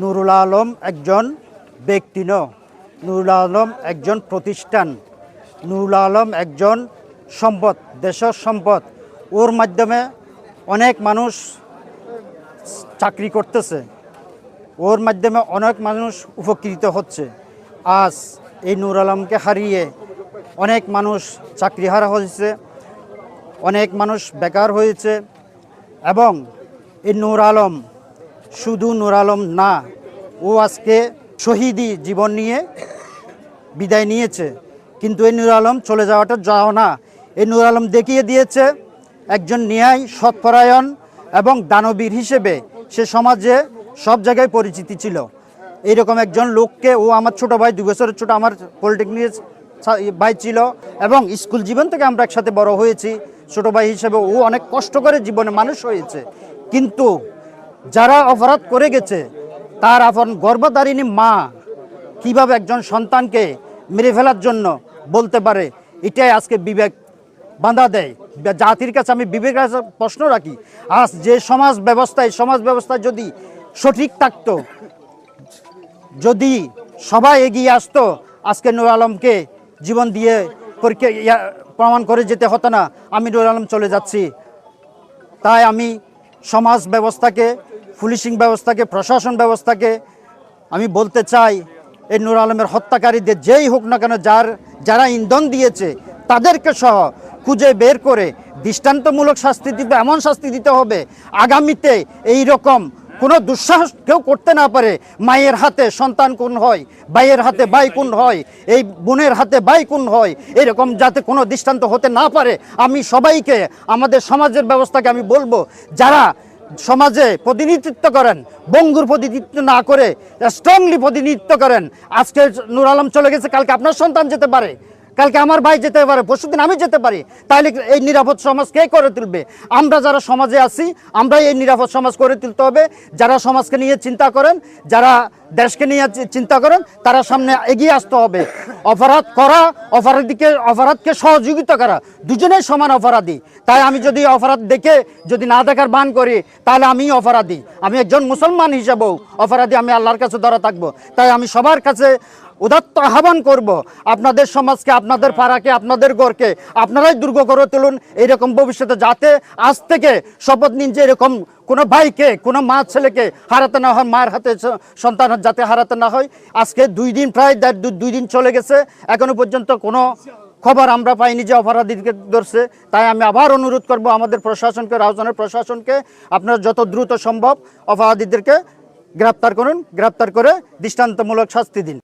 নুরুল আলম একজন ব্যক্তি ন। নুরুল আলম একজন প্রতিষ্ঠান। নুরুল আলম একজন সম্পদ, দেশের সম্পদ। ওর মাধ্যমে অনেক মানুষ চাকরি করতেছে। ওর মাধ্যমে অনেক মানুষ উপকৃত হচ্ছে। আজ এই নূর আলমকে হারিয়ে অনেক মানুষ চাকরি হারা হয়েছে, অনেক মানুষ বেকার হয়েছে এবং এই নূর আলম শুধু নুর আলম না, ও আজকে শহীদি জীবন নিয়ে বিদায় নিয়েছে। কিন্তু এই নুর আলম চলে যাওয়াটা যাও না। এই নুর আলম দেখিয়ে দিয়েছে একজন ন্যায় সৎপরায়ণ এবং দানবীর হিসেবে। সে সমাজে সব জায়গায় পরিচিতি ছিল। এইরকম একজন লোককে ও আমার ছোট ভাই, দু বছরের ছোট আমার পলিটেকনিক ভাই ছিল এবং স্কুল জীবন থেকে আমরা একসাথে বড় হয়েছি। ছোট ভাই হিসেবে ও অনেক কষ্ট করে জীবনে মানুষ হয়েছে। কিন্তু যারা অপরাধ করে গেছে, তার আপন গর্ভধারিণী মা কীভাবে একজন সন্তানকে মেরে ফেলার জন্য বলতে পারে, এটাই আজকে বিবেক বাঁধা দেয়। জাতির কাছে আমি বিবেকের প্রশ্ন রাখি, আজ যে সমাজ ব্যবস্থায়, সমাজ ব্যবস্থা যদি সঠিক থাকতো, যদি সবাই এগিয়ে আসতো, আজকে নুর আলমকে জীবন দিয়ে পরীক্ষা প্রমাণ করে যেতে হতো না, আমি নুর আলম চলে যাচ্ছি। তাই আমি সমাজ ব্যবস্থাকে পুলিশিং ব্যবস্থাকে, প্রশাসন ব্যবস্থাকে, আমি বলতে চাই, এই নূর আলমের হত্যাকারীদের যেই হোক না কেন যার, যারা ইন্ধন দিয়েছে, তাদেরকে সহ খুঁজে বের করে দৃষ্টান্তমূলক শাস্তি দিতে এমন শাস্তি দিতে হবে, আগামীতে এই রকম কোনো দুঃসাহস কেউ করতে না পারে, মায়ের হাতে সন্তান কোন হয়, ভাইয়ের হাতে ভাই কোন হয়, এই বোনের হাতে ভাই কোন হয়, এরকম যাতে কোনো দৃষ্টান্ত হতে না পারে, আমি সবাইকে, আমাদের সমাজের ব্যবস্থাকে আমি বলব, যারা সমাজে প্রতিনিধিত্ব করেন, বঙ্গুর প্রতিনিধিত্ব না করে স্ট্রংলি প্রতিনিধিত্ব করেন। আজকে নুর আলম চলে গেছে, কালকে আপনার সন্তান যেতে পারে। কালকে আমার ভাই যেতে পারে, পরশুদিন আমি যেতে পারি তাহলে এই নিরাপদ সমাজ কে করে তুলবে? আমরা যারা সমাজে আছি, আমরাই এই নিরাপদ সমাজ করে তুলতে হবে। যারা সমাজকে নিয়ে চিন্তা করেন, যারা দেশকে নিয়ে চিন্তা করেন, তারা সামনে এগিয়ে আসতে হবে। অপরাধ করা, অপরাধীকে, অপরাধকে সহযোগিতা করা, দুজনেই সমান অপরাধী। তাই আমি যদি অপরাধ দেখে, যদি না দেখার বান করি, তাহলে আমি অপরাধী। আমি একজন মুসলমান হিসাবেও অপরাধী আমি আল্লাহর কাছে ধরা থাকব। তাই আমি সবার কাছে উদাত্ত আহ্বান করব, আপনাদের সমাজকে, আপনাদের পাড়াকে, আপনাদের ঘরকে, আপনারাই দুর্গ করে তুলুন এইরকম ভবিষ্যতে যাতে আজ থেকে শপথ নিন যে এরকম কোনো ভাইকে, কোনো মা ছেলেকে হারাতে না হয়, মায়ের হাতে সন্তান যাতে হারাতে না হয়। আজকে দুই দিন প্রায় দুই দিন চলে গেছে, এখনও পর্যন্ত কোনো খবর আমরা পাইনি যে অপরাধীকে ধরছে। তাই আমি আবার অনুরোধ করব আমাদের প্রশাসনকে, রাজধানীর প্রশাসনকে, আপনারা যত দ্রুত সম্ভব অপরাধীদেরকে গ্রেপ্তার করুন, গ্রেপ্তার করে দৃষ্টান্তমূলক শাস্তি দিন।